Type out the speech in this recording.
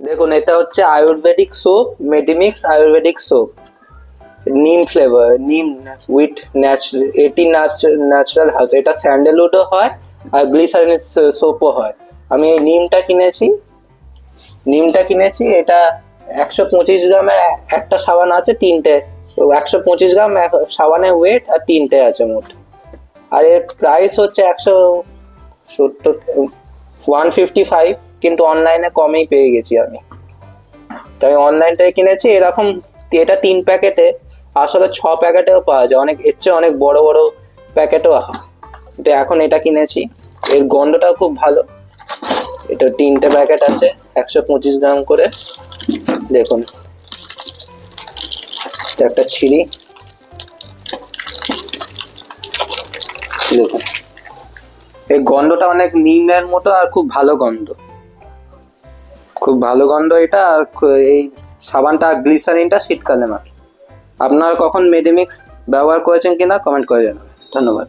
দেখুন, এটা হচ্ছে ayurvedic soap Medimix ayurvedic soap neem flavour neem with natural এটি ন্যাচারাল হার্ব এটা স্যান্ডেলউডও হয় আর গ্লিসারিন সোপও হয়। আমি এই নিমটা কিনেছি। নিমটা কিনেছি, এটা একশো পঁচিশ গ্রামের একটা সাবান আছে, তিনটে। একশো পঁচিশ গ্রাম সাবানের ওয়েট আর তিনটে আছে মোট। আর এর প্রাইস হচ্ছে একশো সত্তর ওয়ান ফিফটি ফাইভ কিন্তু অনলাইনে কমেই পেয়ে গেছি আমি। তো আমি অনলাইন থেকে কিনেছি, এরকম এটা তিন প্যাকেটে, আসলে ছ প্যাকেটেও পাওয়া যায়। অনেক, এর চেয়ে অনেক বড় বড় প্যাকেটও তো এখন এটা কিনেছি। এর গন্ধটাও খুব ভালো। এটা তিনটে প্যাকেট আছে, একশো পঁচিশ গ্রাম করে। দেখুন। একটা ছিঁড়ি। দেখুন। এই গন্ধটা অনেক নিমের মতো আর খুব ভালো গন্ধ। খুব ভালো গন্ধ এটা, আর এই সাবানটা গ্লিসারিনটা শীতকালে মাখি। আপনারা কখন মেডিমিক্স ব্যবহার করেছেন কিনা কমেন্ট করে জানাবেন। ধন্যবাদ।